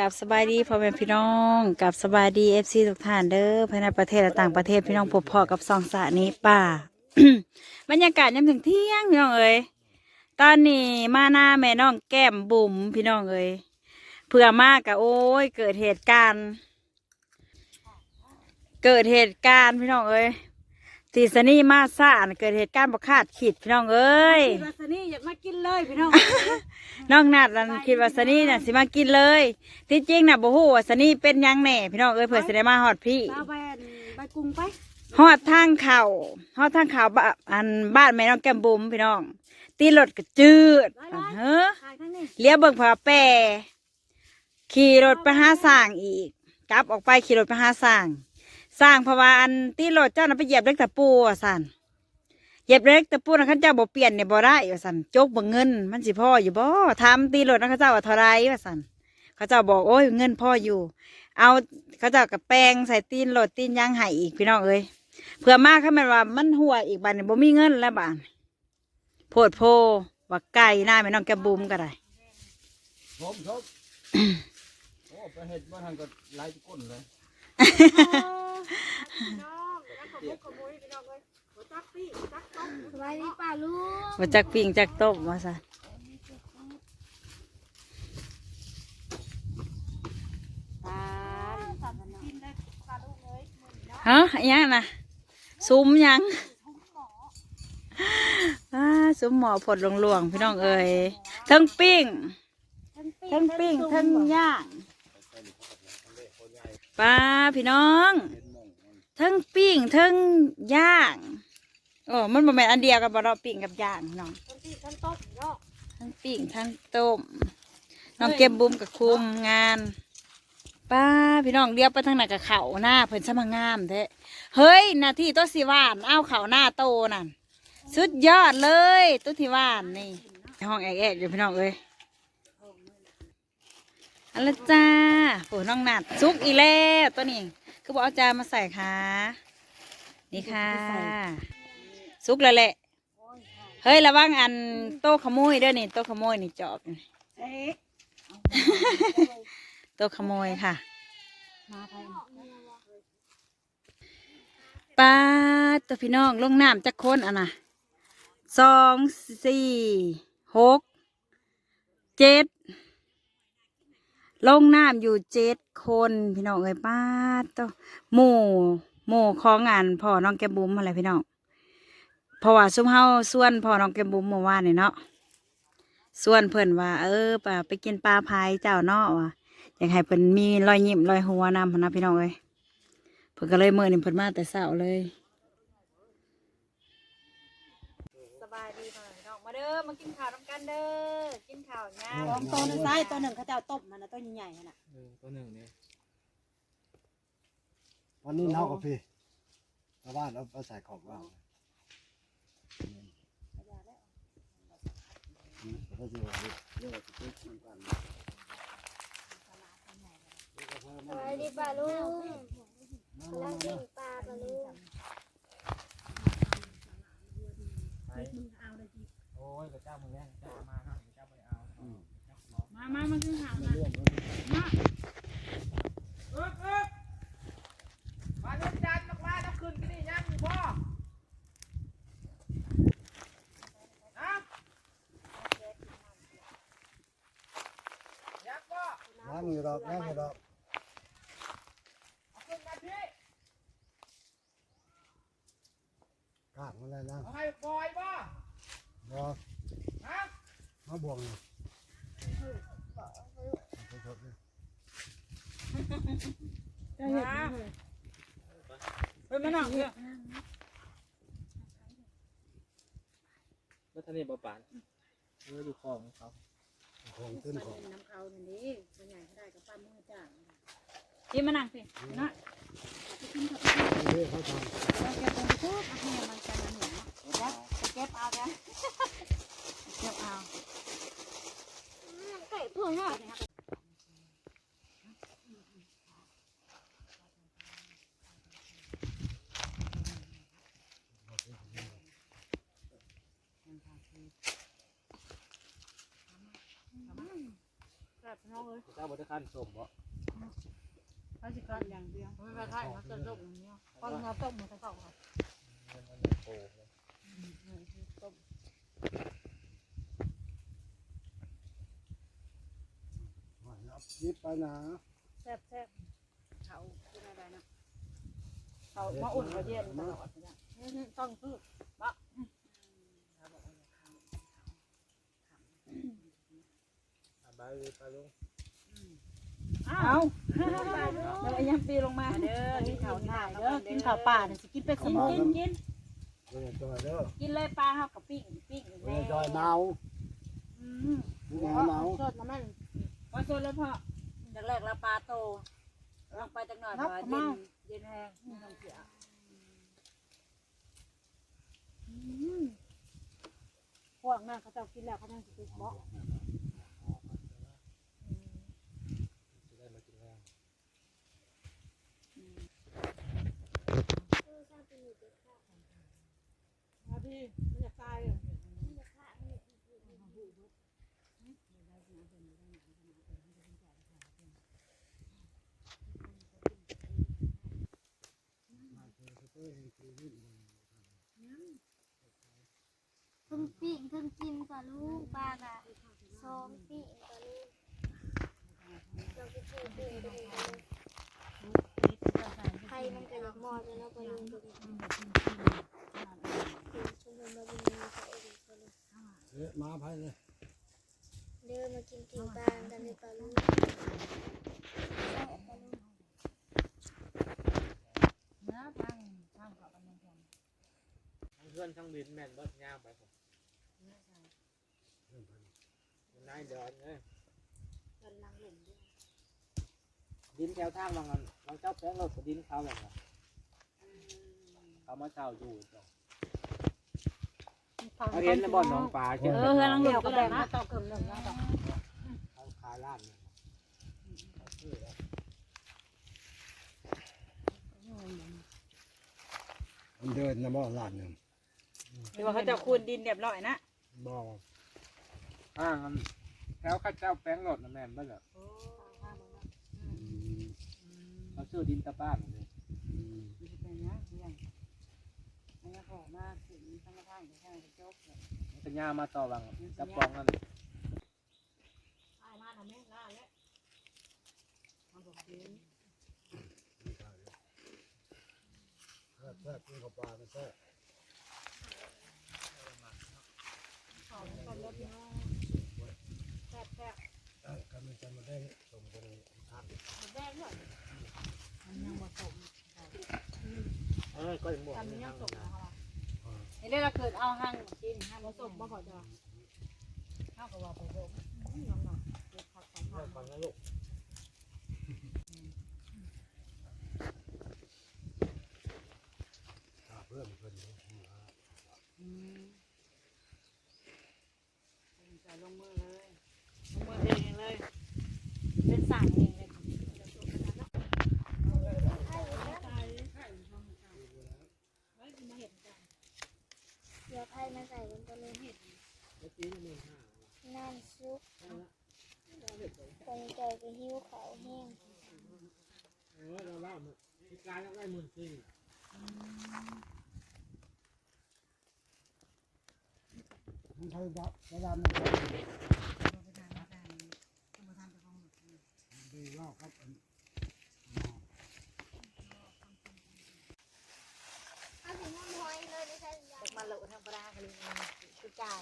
กับสบายดีพ่อแม่พี่น้องกับสบายดีเอฟซีทุกท่านเด้อภายในประเทศและต่างประเทศพี่น้องพบพอกับซองสระนี้ป่า บรรยากาศยามถึงเที่ยงพี่น้องเอ้ยตอนนี้มาหน้าแม่น้องแก้มบุ๋มพี่น้องเอ้ยเพื่อมากกะโอ้ย เกิดเหตุการณ์ เกิดเหตุการณ์พี่น้องเอ้ย ที่สนี่มาซ่านเกิดเหตุการณ์บ่คาดคิดพี่น้องเอ้ยวาสนี่อยากมากินเลยพี่น้อง น้องนัดนั่นคิดว่าสนี่น่ะสิมากินเลยที่จริงน่ะบ่ฮู้ว่าสนี่เป็นหยังแหน่พี่น้องเอ้ยเผื่อสิได้มาฮอดพี่เอาไปอันใบกรุงไปฮอดทางเขาฮอดทางเขาบ้านอันบ้านแม่น้องแก้มบุ๋มพี่น้อง ตีรถก็จืดอันเฮ้อ ขายทั้งนี้เลี้ยวเบิ่งผาแปรขี่รถไปหาสร้างอีก กลับออกไปขี่รถไปหาสร้าง สร้างเพราะว่าอันตีรถเจ้าน่ะไปเหยียบเล็กตะปูอะสันเหยียบเล็กตะปูนะข้าเจ้าบ่เปลี่ยนเนี่ยบ่ได้ว่าสันโจกบ่เงิน มันสิพ่ออยู่บ่ทำตีรถนะเข้าเจ้าว่าเท่าไรว่าสันเขาเจ้าบอกโอ้ยเงินพ่ออยู่ เอาเขาเจ้ากับแป้งใส่ตีนรถตีนยางไห้อีกพี่น้องเอ้ยเพื่อมากข้ามันว่ามันหัวอีกบานนี่ยบ่มีเงินแล้วบานโพดโพว่าไก่หน้าแม่น้องแกบุมก็ได้ผมครับโอ้ไปเห็ดมาทางก็ไล่ก้นเลย สบายดีป่าลูกว่าจักปิ้งจักต้มว่าซะฮะอิหยังนะซุ้มยังซุ้มหมอผดหลวงๆพี่น้องเอ้ยทั้งปิ้งทั้งปิ้งทั้งย่าง ป้าพี่น้องทั้งปิ้งทั้งย่างโอ้มันบ่แม่นอันเดียวกันบ่เราะปิ้งกับย่างพี่น้องทั้งที่ทั้งต้มเนาะทั้งปิ้งทั้งต้มน้องเก็บบุ้มกับคุมงานป้าพี่น้องเลี้ยวไปทางไหนกับเขาหน้าเพิ่นสมางามแท้เฮ้ยหนาที่ตัวสีหวานเอาเขาหน้าโตนั่นสุดยอดเลยตัวที่หวานนี่ห้องแอกๆอยู่พี่น้องเอ้ยเอันละจ้าโอ้น้องนัดซุกอีแล้วตัวนี้ คือบอกเอาจานมาใส่ค่ะ นี่ค่ะซุกแล้วแหละ เฮ้ยระวังอันโต๊ะขโมยด้อนี่โต๊ะขโมยนี่จอบนี่โต๊ะขโมยค่ะปป้าตัวพี่น้องลงน้ำจักคนอะนะสองสี่หกเจ็ด ลงน้ำอยู่เจ็ดคนพี่น้องเอ้ยป้าตัวหมู่หมู่ของงานพ่อน้องแกบุ้มอะไรพี่น้องเพราะว่าซุ้มเฮาส่วนพ่อน้องแกบุ้มเมื่อวานนี่เนาะส่วนเพิ่อนว่า เออป่าไปกินปลาพายเจ้าเนาะว่ะอยากให้เพิ่อนมีรอยยิ้มรอยหัวนำพนะพี่น้องเอ้ยเพิ่อนก็เลยเมื่อนี่เพิ่อนมาแต่เช้าเลยสบายดีพ่อน้องมาเด้อมากินข้าวน้ำกันเด้อกินข้าว สองตัวหนึงซ้ายตัวหนึ่งเขาจะเอาต้มมันนะตัวใหญ่ๆน่ะเออตัวหนึ่งเนี่ยวันนี้เน่ากับพี่ชาวบ้านเอาไปใส่ของว่างอืมแล้วก็สิว่าเรียกว่าสิเป็นน้ำกันสบายดีป่าลูกแล้วกินปลาป่าลูกไปโอ้ยกระเจ้ามึงแล้วเจ้ามาเนา มามามากินข้าวนะเรื่องมันเออเออมาเล่นจันกว่านักคืนกินนี่ยังอยู่พ่อนะยักษ์พ่อนั่งอยู่ดอกนั่งอยู่ดอกเอาขึ้นมาพี่ข้างมันเลยนะเอาให้บอยพ่อรอฮะมาบวกเอา ไปชดนี่มาเฮ้ยมานั่งเถอะแล้วท่านนี่บ่ปานเอออยู่คลองเขาของเต้นของน้ำเขาอันนี้ตัวใหญ่เขาได้กับปลามือจ้างพี่มานังสินะเรื่องเขาทำเราเก็บตรงนี้ปุ๊บเอาเนี่ยมันจะเหนียวเนาะแล้วจะเก็บเอาแล้ว เดี๋ยวเอา ไก่อเนาะแบบน้องเอ้ยเจ้าบริการสมบ่เขาสิกันอย่างเดียวไม่ไปค่ายเขาจะต้มอย่างเดียวพอเราต้มมันจะเข้าค่ะโอ้ต้ม เอา ยิบไปนะแซ่บแซ่บเขากินอะไรนะเขามาอุ่นมาเย็นตลอดเนี่ยต้องซื้อบายเลยไปลุงเอาแล้วยังปีลงมาเด้อกินข้าวถ่ายเด้อกินข้าวป่าเนี่ยสิกินเป็ดสมองกินกินเดี๋ยวจอยเด้อกินเลยปลาเฮากับปิ้งปิ้งเดี๋ยวจอยหนาวอืมหนาวหนาวสดน้ำมันพอชนแล้วพ่อ แรกๆเราปลาโตลงไปจักหน่อยเพราะว่าเย็นเย็นแห้งไม่ต้องเสียพวกนั้นเขาจะกินแล้วเขาจะกินเบาะจะได้มากินแรง คือสร้างเป็นอยู่เด็กค่ะ มาพี่ไม่อยากตายเลย ที่จะฆ่าให้ ทั้งปิ้งทั้งกินกับลูกปลากะซองปิ้งกับลูกเราก็เจอปิ้งไปเลยไข่มันก็อยากมอดแล้วเนาะปลาลูกตัวนี้ชมรมมาบุญมีพระเอกปลาลูกเอ๊ะมาไปเลยเดินมากินปิ้งปลากันเลยปลาลูกแซ่บปลาลูก นะทางทางเขากำลังทำ ทั้ง เพื่อนทั้งบินแม่นบ่ย่างไปผมนายเดินเลยกำลังหลุมด้วยดินแถวทางบางอันบางเจ้าแป้งรถกับดินเขาแบบเขามาเช่าอยู่เขาเห็นในบ่อนหนองปลาเอเช่นอเฮือลังหเดี๋ลุยวดก็ก็ได้ได้นะนะต่อเกิมหนึ่งนะต่อเขาขายร้านเนี่ยเขาซื้อแล้วมันเดินนะบ่ลานหนึ่ง หรือว่าเขาจะคูนดินเรียบร้อยนะบ่อ่ามันแถวข้าเจ้าแป้งรถนะแม่นบ่เหรอเขาซื้อดินตะป้านเลยเป็นนะอย่างนี้ขอมาถึงทางทางแค่ไหนจบเลยสัญญามาต่อวังกระปองนั่นตายมาทำแม่ล่าแล้วมันบอกเดินแซ่บแซ่บกินข้าวปลาก็แซ่บ ขอกันรถน้องแซ่บแซ่บเอ้ยก็มันจะมาได้ส่งไปในทางแดงด้วยมันยังผสมเออก็ยังบอกทำยังสมนะคะนี่เลยเราเกิดเอาหั่งกินผสมมาก่อนจ้ะข้าวกับว่าผสมน้ำหนักเด็กผักสองพัน ฟังนะลูก ตาเพื่อนเพื่อนเลย ใส่ลงมือเลยลงมือเองเลย เป็นสั่งเองเลย เดี๋ยวไข่มาใส่บนปลาลูก แล้วจีนหมื่นห้า น้ำซุปคงใจไปหิ้วเขาวแห้ง เออเราเล่ามันที่การแล้วได้หมื่นสี่มันไทยดับระดับมันดีเล่าครับอันเอาถึงน้ำหอยเลยไม่ใช่ยามาเลทางปลาเลยคือจ่าย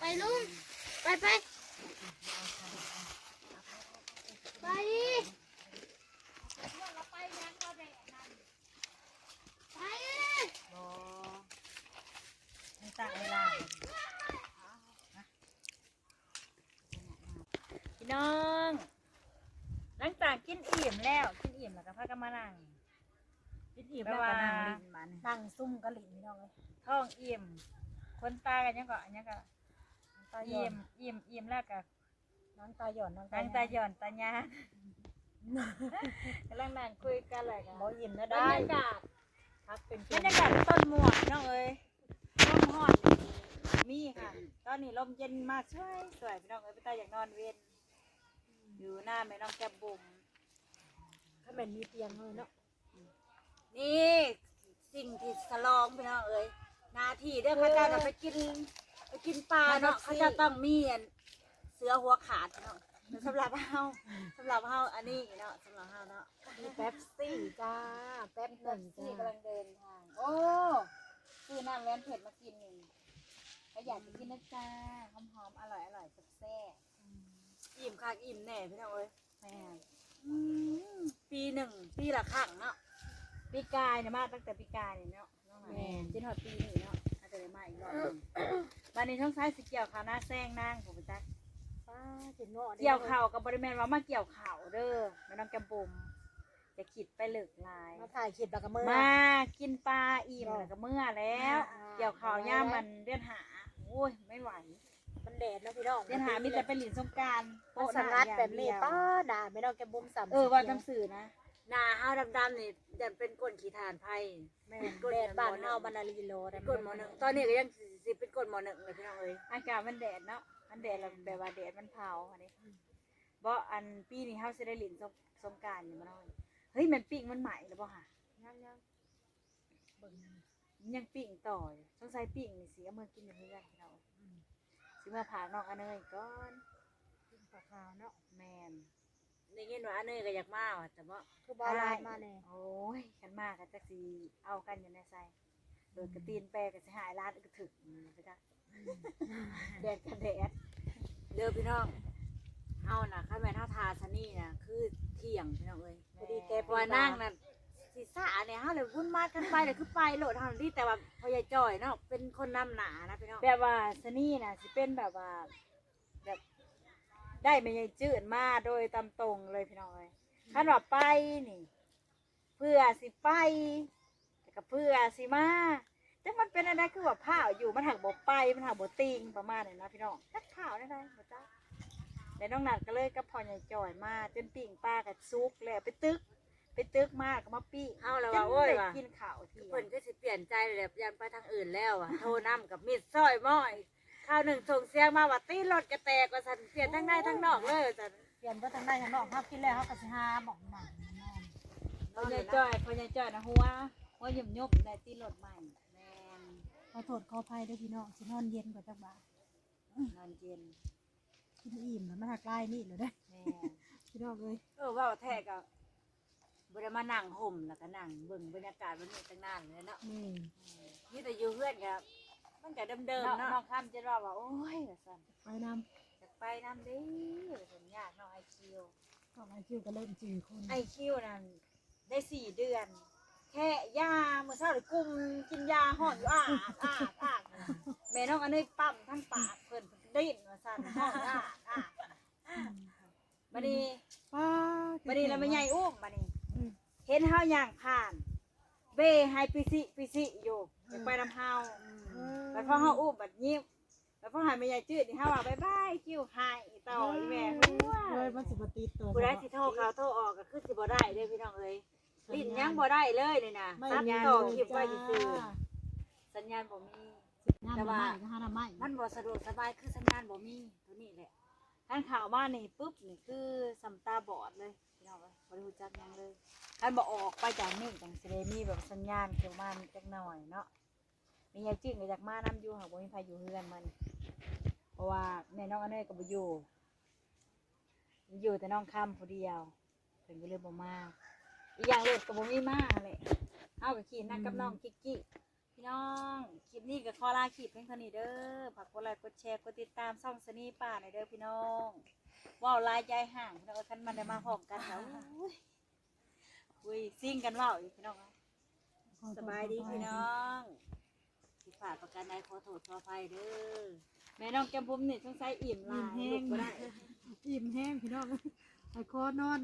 ไปลุงไปไปไปดิไปยังก็ได้นั่นไปดิ บอไม่ต่างเวลา พี่น้อง หลังจากกินอิ่มแล้ว กินอิ่มแล้วก็พากันมานั่งคิดอิ่มแล้วก็นั่งลิ้นมันนั่งซุ่มกะหรี่พี่น้องเลยท้องอิ่มคนตากันยังก็อันยังก็ตาหย่ออิ่นมอิ่มอิ่มแล้วก็น้องตาหย่อนน้องนั่งตาหย่อนตาญา กำลังนั่งคุยกันเลยกันบ่อิ่มนะบรได้รยากาศพักเป็นบรรยากาศต้นหมวกพี่น้องเอ้ยห่อนนี่มีค่ะ ตอนนี้ลมเย็นมากช่วยสวยพี่น้องเอ้ยพี่ตาอยากนอนเว้น อยู่หน้าแม่น้องแก้มบุ๋มถ้าแม่นมีเตียงเลยเนาะนี่สิ่งที่สลองพี่น้องเอ้ยหนาที่เด้อเขาเจ้าจะไปกินไปกินปลาเนาะเขาจะต้องมีอันเสือหัวขาดพี่น้องแต่สำหรับเฮาสำหรับเฮาอันนี้เนาะสำหรับเฮาเนาะมีแป๊บซี่จ้า แป๊บหนึ่งนี่จ้ากำลังเดินทาง โอ้ซื้อน้ำแวนเผ็ดมากินหนึ่งถ้าอยากจะกินนะจ้าหอมๆอร่อยอร่อยแซ่บๆ อิ่มคักอิ่มแน่พี่น้องเอ้ยแม่อืมปีหนึ่งปีละครั้งเนาะปีกายเนี่ยมาตั้งแต่ปีกายเนี่ยเนาะน้องหลานแม่น จนหอดปีนี้เนาะอาจจะได้มาอีกรอบหนึ่งวันนี้ช่องซ้ายสิเกี่ยวข่าวหน้าแซงนางผมไปจักป้าจินเงาะเกี่ยวข่าวกับบริเวณว่ามาเกี่ยวข่าวเด้อแม่น้องแกมบุมจะขิดไปเหลึกลาย มาถ่ายคลิปแล้วก็มือมากินปลาอิ่มแล้วก็เมื่อแล้ว อ่า เกี่ยวข่าวย่ามมันเดือนหาโอ้ยไม่ไหว มันแดดเนาะพี่น้องเดือนหามีแต่เป็นหลินสงกรารโปะสงัดแบบนี้ป้าด่าไม่ต้องแกบุ้มสามเออว่าจำสื่อนะ หนาห้าวดำๆนี่จะเป็นก้นขี้ทานไพ่แม่นแดดบ้านเฮาบรรณาลีโลเป็นก้นหมอหนึ่งตอนนี้ก็ยังสิเป็นก้นหมอหนึ่งเลยพี่น้องเอ้ยอากาศมันแดดเนาะ มันแดดแล้วแบบว่าแดดมันเผาอันนี้บ่อันปีนี้เฮาสิได้หลินสงสงกรารอยู่มาหน่อยเฮ้ยมันปิ้งมันใหม่แล้วบ่ค่ะยังยังเบิ่งยังปิ้งต่ออยู่สงสัยปิ้งนี่สิเอามือกินอยู่เพื่อนพี่น้อง สิมาผ่าน้องอันเนยก่อนขึ้นปลาขาวเนาะแมนได้ยินว่าอันเนยก็อยากมาว่ะแต่ว่า คือบ่ลาดมาแน่โอ้ยกันมากกันจักสีเอากันอยู่ในไซโดยกระตีนแปรก็สิหายร้านก็ถึกไปจ้ะแดดกันแดดเด้อพี่น้องเฮาน่ะข้าแม่นเฮาทาซะนี่น่ะคือเที่ยงพี่น้องเอ้ยพอดีแกปล่อยนั่งน่ะ สิสาเนี่ยเฮาเลยวุ่นวายกันไปเลยคือไปโหลดเฮาที่แต่ว่าพอยายจ้อยเนาะเป็นคนนำหนานะพี่น้องแบบว่าซะนี่น่ะสิเป็นแบบว่าแบบได้ไม่ยายจืดมาโดยตามตรงเลยพี่น้องเอ้ยคันว่าไปนี่ เพื่อสิไปแต่ก็เพื่อสิมาจักมันเป็นอะไรคือว่าผ้าวอยู่มันหักบกไปมันหักบกติงประมาณนี้นะพี่น้องจักผ้าวได้ไหมบ่จ้าแล้วน้องหนัดก็เลยกับพ่อใหญ่จ่อยมาจนปิ่งปลากับซุกแล้วไปตึก ไปตึกมากก็มาปิ้งเอาแล้วจว่านโอ้ยได้ว่ะกินข้าวที่เพิ่นก็สิเปลี่ยนใจเลยยันไปทางอื่นแล้วอะ โทรนำกับมิดซอยม้อยข้าวหนึ่งส่งเสียงมาว่าตีรถกระแตกว่าสันเปลี่ยนทั้งในทั้งนอกเลยสันเปลี่ยนก็ทางได้ทางนอกครับกินแล้วเขาก็สิหาหมองหนังนอนพ่อใหญ่จ่อยพ่อใหญ่จ่อยนะหัวหัวหยุ่มยุบได้ตีรถใหม่แมนขอโทษขออภัยด้วยพี่น้องสินอนเย็นกว่าจักบาทนอนเย็นกินอิ่มแล้วมันหักไล่นี่เลยได้แม่พี่น้องเอ้ยเออว่าแท้ก็บ่ ได้มานั่งห่มแล้วก็นั่งเบิ่งบรรยากาศวันนี้ตั้งนานเลยเนาะนี่นี่แต่อยู่เพื่อนกับมันก็เดิมๆเนาะน้องข้ามจะรอว่าโอ้ยว่าซั่นไปนอยากไปน้ำเดิสัญญากเนาะไอคิวำก็ไอคิวก็เริ่มจืดคนไอคิวนั่นได้สี่เดือน แค่ยาเมื่อเช้าเลยกุมกินยาห่อนอยู่อ้าอ้าอ้าแม่น้องอันนี้ปั๊มทั้งปากเพิ่นดิ้นว่าซั่นห่อนอ้าอ้าบัดนี้ ป้าบัดนี้แล้วไม่ใหญ่อุ้มบัดนี้อืม เห็นเฮาย่างผ่าน เบให้ปิสิปิสิอยู่อยากไปนำเฮาบัดพอเฮาอุ้มบัดยิ้มบัดพอหายไม่ใหญ่จืดนี่เฮาว่าบายบายคิวหายต่ออีแม่เลยมันสิบติดตัวผู้ใดสิโทรเขาโทรออกก็คือสิบ่ได้เด้อพี่น้องเอ้ยลิ้นยังบ่ได้เลยนี่นะไม่ตัดมีต่อเลยคลิปไว้จ้าซื่อๆสัญญาณบ่มีงานแต่มาว่าใหม่ก็หาทำไมมันบ่สะดวกสบายคือสัญญาณบ่มีตัวนี้แหละท่านข่าวมานี่ปุ๊บนี่คือสำตาบอดเลยพี่ น้องเอ้ยบ่ได้รู้จักหยังเลยท่านบ่ออกไปจากนี่จังสิได้มีแบบสัญญาณเข้ามาจักหน่อยเนาะมียายจิ้งก็อยากมานำอยู่หากบ่มีใครอยู่เฮือนมัน เพราะว่าแม่น้องอันเนยก็บ่อยู่ อยู่แต่น้องค่ำผู้เดียวเพิ่นก็เลยบ่มาอีกอย่างรถก็บ่มีมาเลยเอากับขี่นั่งกับน้องกิ๊กกิ๊ก พี่น้องคลิปนี้ก็ขอลาคลิปเพียงเท่านี้เด้อฝากกดไลค์กดแชร์กดติดตามช่องสนีป่าหน่อยเด้อพี่น้อง ว่าวลายใจห่างพี่น้องคันมันได้มาพร้อมกันแล้วอุ้ยคุยซิ่งกันว่าวอยู่พี่น้องเอ้ยสบายดีพี่น้องผิดพลาดประการใดขอโทษขออภัยเด้อแม่น้องแก้มบุ้มนี่สงสัยอิ่มหลายลูกบ่ได้ อิ่มแห้งพี่น้องไอคอนอน